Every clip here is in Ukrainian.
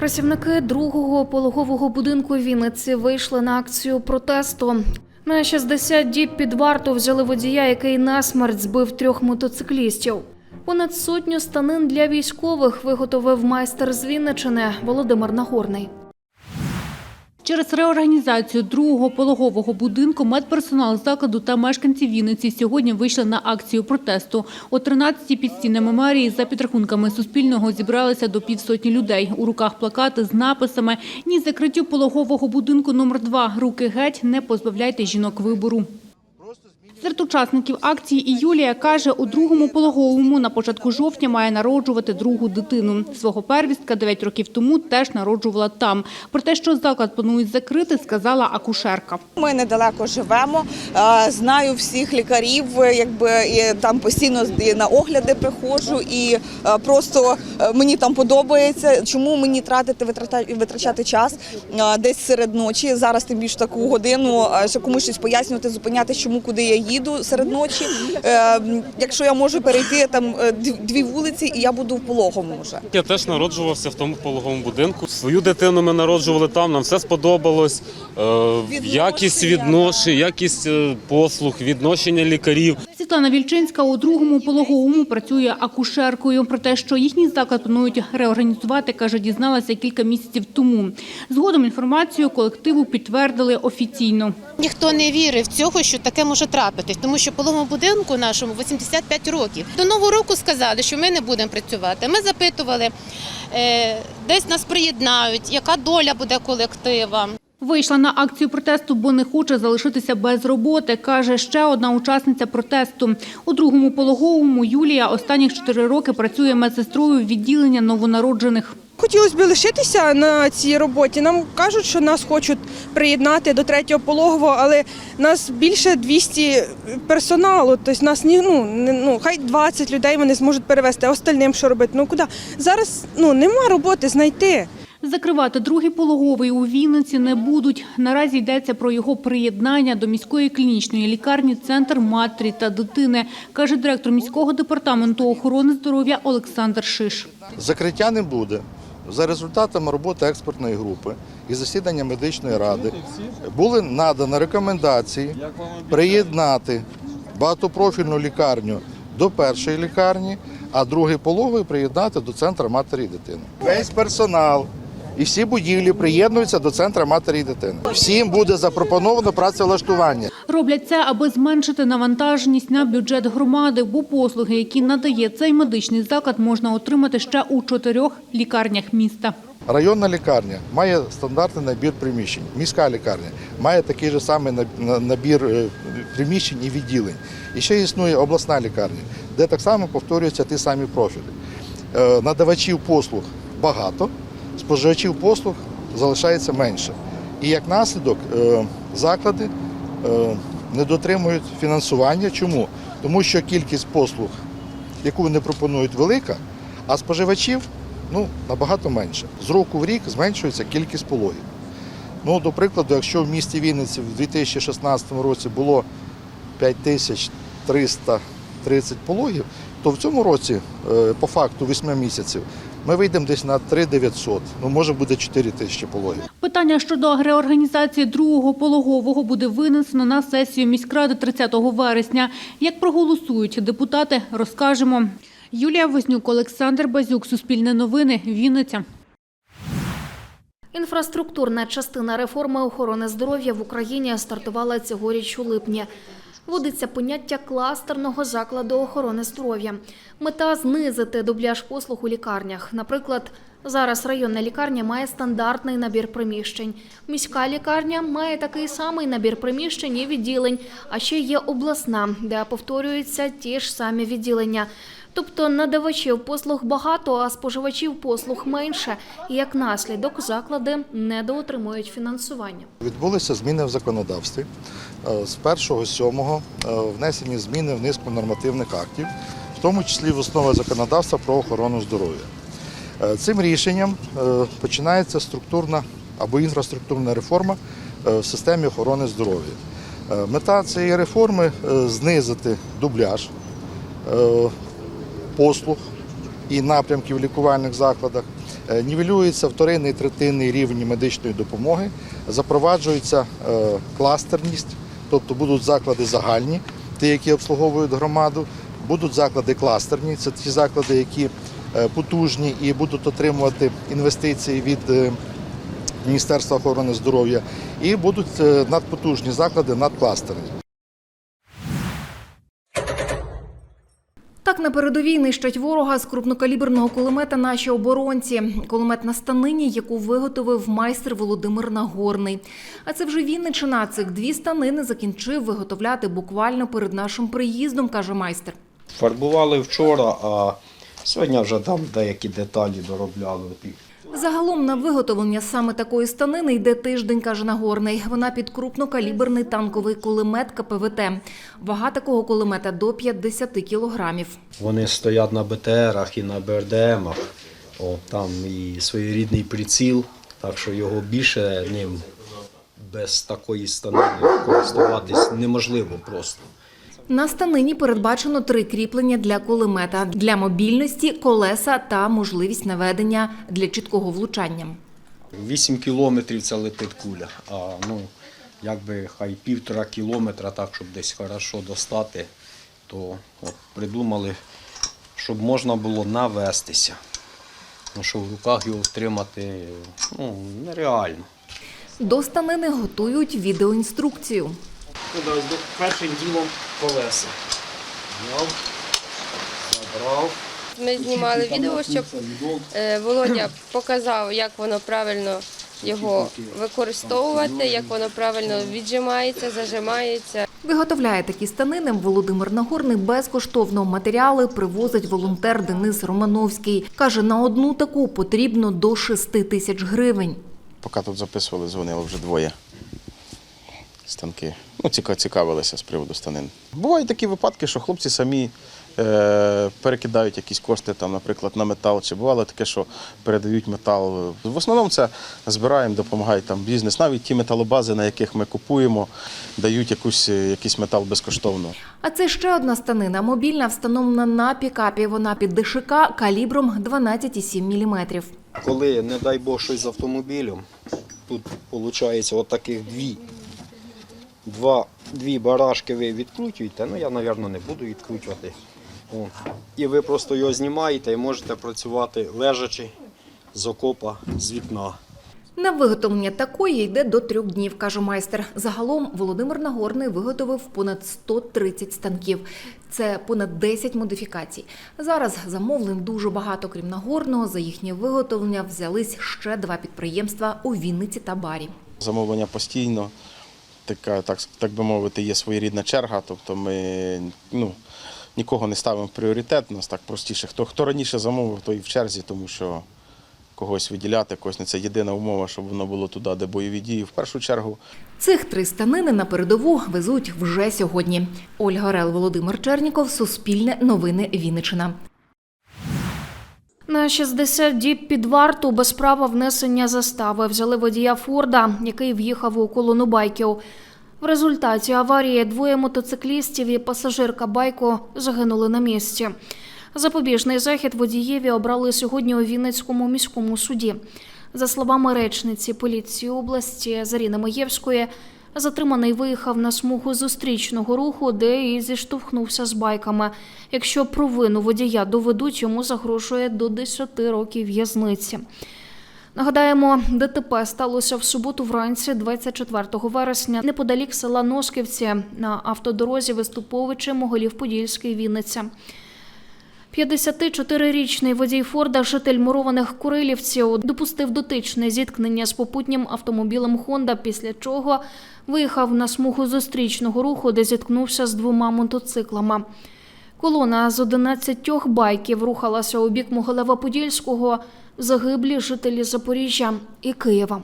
Працівники другого пологового будинку Вінниці вийшли на акцію протесту. На 60 діб під варту взяли водія, який насмерть збив трьох мотоциклістів. Понад сотню станин для військових виготовив майстер з Вінничини Володимир Нагорний. Через реорганізацію другого пологового будинку медперсонал закладу та мешканці Вінниці сьогодні вийшли на акцію протесту. О 13-й під стінами мерії за підрахунками Суспільного зібралися до півсотні людей. У руках плакати з написами «Ні закриттю пологового будинку номер 2 Руки геть, не позбавляйте жінок вибору». Серед учасників акції і Юлія каже, у другому пологовому на початку жовтня має народжувати другу дитину. Свого первістка 9 років тому теж народжувала там. Про те, що заклад планують закрити, сказала акушерка. Ми недалеко живемо. е, Знаю всіх лікарів, е, якби там постійно на огляди приходжу, і е, просто мені там подобається. Чому мені тратити витрачати час десь серед ночі? Зараз тим більш таку годину, е, що комусь щось пояснювати, зупинятись, чому куди я їду серед ночі. Е, Якщо я можу перейти там е, дві- вулиці, і я буду в пологому вже. Я теж народжувався в тому пологовому будинку. Свою дитину ми народжували там, нам все сподобалось. Е, Якість відношень, якість послуг, відношення лікарів. Світлана Вільчинська у другому пологовому працює акушеркою. Про те, що їхній заклад планують реорганізувати, каже, дізналася кілька місяців тому. Згодом інформацію колективу підтвердили офіційно. Ніхто не вірив цього, що таке може трапитись, тому що пологовому будинку нашому 85 років. До нового року сказали, що ми не будемо працювати. Ми запитували, е, десь нас приєднають, яка доля буде колектива. Вийшла на акцію протесту, бо не хоче залишитися без роботи, каже ще одна учасниця протесту. У другому пологовому Юлія останніх чотири роки працює медсестрою в відділення новонароджених. Хотілося б лишитися на цій роботі. Нам кажуть, що нас хочуть приєднати до третього пологового, але нас більше 200 персоналу. Тобто нас ні, ну, ну хай 20 людей вони зможуть перевезти, а остальним що робити? Ну куди? Зараз ну нема роботи знайти. Закривати другий пологовий у Вінниці не будуть. Наразі йдеться про його приєднання до міської клінічної лікарні «Центр матері та дитини», каже директор міського департаменту охорони здоров'я Олександр Шиш. Закриття не буде. За результатами роботи експертної групи і засідання медичної ради були надані рекомендації приєднати багатопрофільну лікарню до першої лікарні, а другий пологовий приєднати до центру матері і дитини. Весь персонал і всі будівлі приєднуються до центру матері і дитини. Всім буде запропоновано працевлаштування. Роблять це, аби зменшити навантаженість на бюджет громади, бо послуги, які надає цей медичний заклад, можна отримати ще у чотирьох лікарнях міста. Районна лікарня має стандартний набір приміщень. Міська лікарня має такий же самий набір е, приміщень і відділень. І ще існує обласна лікарня, де так само повторюються ті самі профілі. Е, Надавачів послуг багато, споживачів послуг залишається менше. І як наслідок е, заклади е, не дотримують фінансування. Чому? Тому що кількість послуг, яку вони пропонують, велика, а споживачів ну, набагато менше. З року в рік зменшується кількість пологів. Ну, до прикладу, якщо в місті Вінниці в 2016 році було 5330 пологів, то в цьому році, е, по факту 8 місяців, ми вийдемо десь на 3900, ну може буде 4 тисячі пологів. Питання щодо реорганізації другого пологового буде винесено на сесію міськради 30 вересня. Як проголосують депутати, розкажемо. Юлія Вознюк, Олександр Базюк, Суспільне новини, Вінниця. Інфраструктурна частина реформи охорони здоров'я в Україні стартувала цьогоріч у липні. Вводиться поняття кластерного закладу охорони здоров'я. Мета знизити дубляж послуг у лікарнях. Наприклад, зараз районна лікарня має стандартний набір приміщень. Міська лікарня має такий самий набір приміщень і відділень, а ще є обласна, де повторюються ті ж самі відділення. Тобто надавачів послуг багато, а споживачів послуг менше. І як наслідок заклади недоотримують фінансування. Відбулися зміни в законодавстві. Е, З 1.7 е, внесені зміни в низку нормативних актів, в тому числі в основи законодавства про охорону здоров'я. Е, Цим рішенням починається структурна або інфраструктурна реформа в системі охорони здоров'я. Мета цієї реформи знизити дубляж послуг і напрямків в лікувальних закладах, Е, Нівелюється вторинний і третинний рівні медичної допомоги, запроваджується е, кластерність, тобто будуть заклади загальні, ті, які обслуговують громаду, будуть заклади кластерні, це ті заклади, які е, потужні і будуть отримувати інвестиції від Міністерства охорони здоров'я, і будуть надпотужні заклади надкластерні. На передовій нищать ворога з крупнокаліберного кулемета наші оборонці. Кулемет на станині, яку виготовив майстер Володимир Нагорний. А це вже Вінничина. Цих дві станини закінчив виготовляти буквально перед нашим приїздом, каже майстер. Фарбували вчора, а сьогодні вже там деякі деталі доробляли. Загалом на виготовлення саме такої станини йде тиждень, каже Нагорний. Вона під крупнокаліберний танковий кулемет КПВТ. Вага такого кулемета до 50 кілограмів. Вони стоять на БТРах і на БРДМах. О, там і своєрідний приціл, так що його більше ним без такої станини користуватись неможливо просто. На станині передбачено три кріплення для кулемета для мобільності, колеса та можливість наведення для чіткого влучання. 8 кілометрів це летить куля, а ну, якби хай півтора кілометра, так, щоб десь хорошо достати, то от, придумали, щоб можна було навестися. Ну, що в руках його втримати ну, нереально. До станини готують відеоінструкцію. Першим ділом колеса. Зняв, забрав. Ми знімали відео, щоб е, Володя показав, як воно правильно його використовувати, як воно правильно віджимається, зажимається. Виготовляє такі станини Володимир Нагорний безкоштовно. Матеріали привозить волонтер Денис Романовський. Каже, на одну таку потрібно до 6 тисяч гривень. Поки тут записували, дзвонило вже двоє станки. Ну, цікавилися з приводу станин. Бувають такі випадки, що хлопці самі е, перекидають якісь кошти, там, наприклад, на метал. Чи бувало таке, що передають метал. В основному це збираємо, допомагають там бізнес. Навіть ті металобази, на яких ми купуємо, дають якусь, е, якийсь метал безкоштовно. А це ще одна станина. Мобільна встановлена на пікапі. Вона під ДШК калібром 12,7 мм. Коли, не дай Бог, щось з автомобілем, тут виходить от таких дві. Два, дві барашки ви відкручуєте, ну я, мабуть, не буду відкручувати. О. І ви просто його знімаєте і можете працювати лежачи з окопа, з вікна. На виготовлення такої йде до трьох днів, каже майстер. Загалом Володимир Нагорний виготовив понад 130 станків. Це понад 10 модифікацій. Зараз замовлень дуже багато, крім Нагорного. За їхнє виготовлення взялись ще два підприємства у Вінниці та Барі. Замовлення постійно, така, так, так би мовити, є своєрідна черга. Тобто ми ну, нікого не ставимо в пріоритет, у нас так простіше. Хто, хто раніше замовив, той і в черзі, тому що когось виділяти, когось не це єдина умова, щоб воно було туди, де бойові дії. В першу чергу Цих три станини на передову везуть вже сьогодні. Ольга Орел, Володимир Черніков, Суспільне новини Вінниччина. На 60 діб під варту без права внесення застави взяли водія Форда, який в'їхав у колону байків. В результаті аварії двоє мотоциклістів і пасажирка байку загинули на місці. Запобіжний захід водієві обрали сьогодні у Вінницькому міському суді. За словами речниці поліції області Заріни Маєвської, затриманий виїхав на смугу зустрічного руху, де і зіштовхнувся з байками. Якщо провину водія доведуть, йому загрожує до 10 років в'язниці. Нагадаємо, ДТП сталося в суботу вранці, 24 вересня, неподалік села Носківці на автодорозі Виступовичі, Моголів-Подільський, Вінниця. 54-річний водій Форда, житель мурованих Курилівців, допустив дотичне зіткнення з попутнім автомобілем Хонда, після чого виїхав на смугу зустрічного руху, де зіткнувся з двома мотоциклами. Колона з 11 байків рухалася у бік Могилева-Подільського, загиблі жителі Запоріжжя і Києва.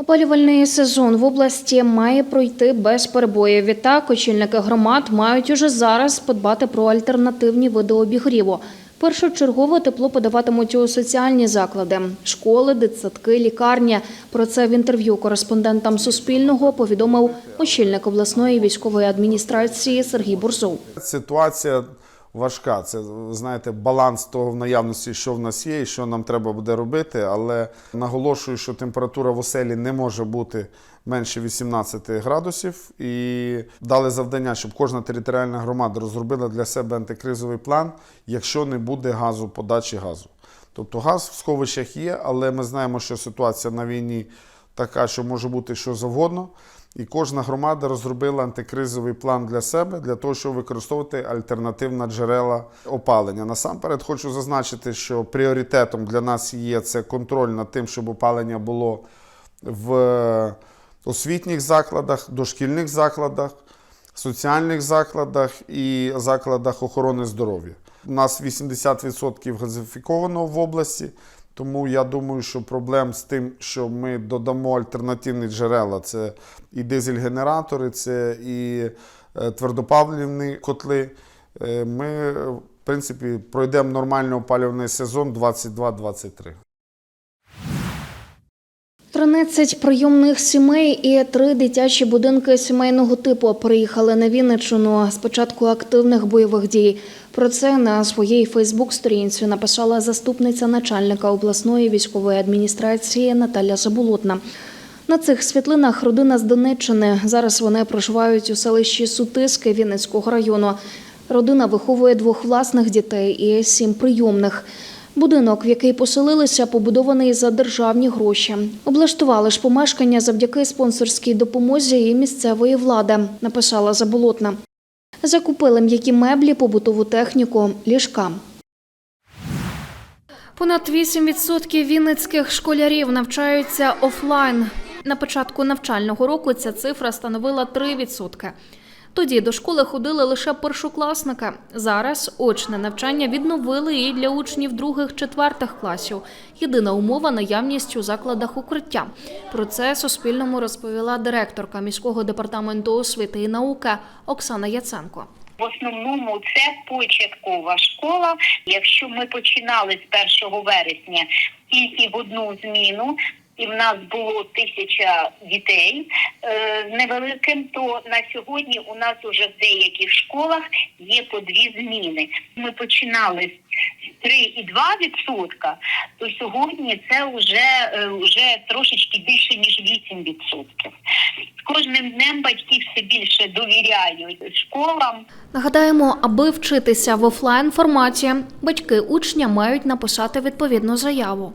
Опалювальний сезон в області має пройти без перебоїв. Відтак, очільники громад мають уже зараз подбати про альтернативні види обігріву. Першочергово тепло подаватимуть у соціальні заклади, школи, дитсадки, лікарні. Про це в інтерв'ю кореспондентам Суспільного повідомив очільник обласної військової адміністрації Сергій Бурзов. Ситуація важка. Це знаєте, баланс того в наявності, що в нас є, і що нам треба буде робити. Але наголошую, що температура в оселі не може бути менше 18 градусів. І дали завдання, щоб кожна територіальна громада розробила для себе антикризовий план, якщо не буде газу, подачі газу. Тобто газ в сховищах є, але ми знаємо, що ситуація на війні така, що може бути що завгодно. І кожна громада розробила антикризовий план для себе для того, щоб використовувати альтернативні джерела опалення. Насамперед хочу зазначити, що пріоритетом для нас є це контроль над тим, щоб опалення було в освітніх закладах, дошкільних закладах, соціальних закладах і закладах охорони здоров'я. У нас 80% газифіковано в області, тому я думаю, що проблем з тим, що ми додамо альтернативні джерела, це і дизель-генератори, це і твердопавлівні котли. Е, Ми, е, в принципі, пройдемо нормальний опалювальний сезон 22-23. 13 прийомних сімей і три дитячі будинки сімейного типу приїхали на Вінниччину з початку активних бойових дій. Про це на своїй Фейсбук-сторінці написала заступниця начальника обласної військової адміністрації Наталя Заболотна. На цих світлинах родина з Донеччини. Зараз вони проживають у селищі Сутиски Вінницького району. Родина виховує двох власних дітей і сім прийомних. Будинок, в який поселилися, побудований за державні гроші. Облаштували ж помешкання завдяки спонсорській допомозі і місцевої влади, написала Заболотна. Закупили м'які меблі, побутову техніку, ліжка. Понад 8% вінницьких школярів навчаються офлайн. На початку навчального року ця цифра становила 3%. Тоді до школи ходили лише першокласники. Зараз очне навчання відновили і для учнів других-четвертих класів. Єдина умова наявність у закладах укриття. Про це Суспільному розповіла директорка міського департаменту освіти і науки Оксана Яценко. В основному це початкова школа. Якщо ми починали з 1 вересня тільки в одну зміну, і в нас було тисяча дітей е, невеликим, то на сьогодні у нас уже в деяких школах є по дві зміни. Ми починали з 3,2%, то сьогодні це вже, е, вже трошечки більше ніж 8%. З кожним днем батьки все більше довіряють школам. Нагадаємо, аби вчитися в офлайн форматі, батьки учня мають написати відповідну заяву.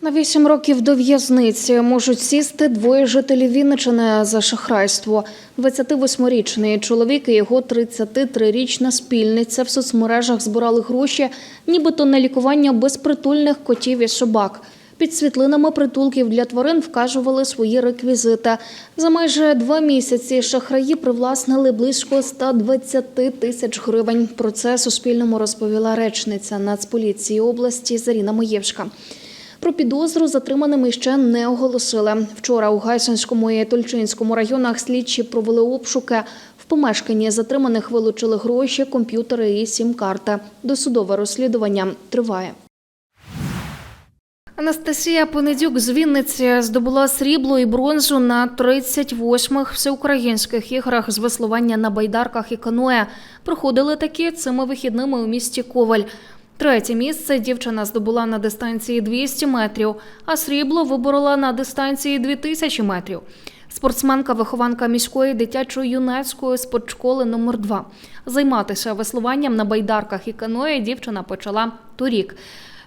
На вісім років до в'язниці можуть сісти двоє жителів Вінничини за шахрайство. 28-річний чоловік і його 33-річна спільниця в соцмережах збирали гроші, нібито на лікування безпритульних котів і собак. Під світлинами притулків для тварин вказували свої реквізити. За майже два місяці шахраї привласнили близько 120 тисяч гривень. Про це Суспільному розповіла речниця Нацполіції області Заріна Моєвська. Про підозру затриманими ще не оголосили. Вчора у Гайсинському і Тульчинському районах слідчі провели обшуки. В помешканні затриманих вилучили гроші, комп'ютери і сім-карти. Досудове розслідування триває. Анастасія Понедюк з Вінниці здобула срібло і бронзу на 38-х всеукраїнських іграх з веслування на байдарках і каноє. Проходили такі цими вихідними у місті Коваль. Третє місце дівчина здобула на дистанції 200 метрів, а срібло виборола на дистанції 2000 метрів. Спортсменка, вихованка міської дитячо-юнацької спортшколи номер 2 Займатися веслуванням на байдарках і каное дівчина почала торік.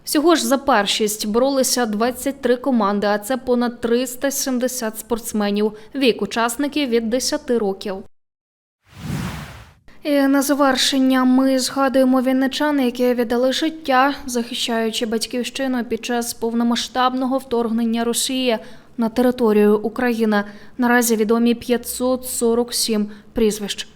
Всього ж за першість боролися 23 команди, а це понад 370 спортсменів. Вік учасників від 10 років. І на завершення ми згадуємо вінничан, які віддали життя, захищаючи батьківщину під час повномасштабного вторгнення Росії на територію України. Наразі відомі 547 прізвищ.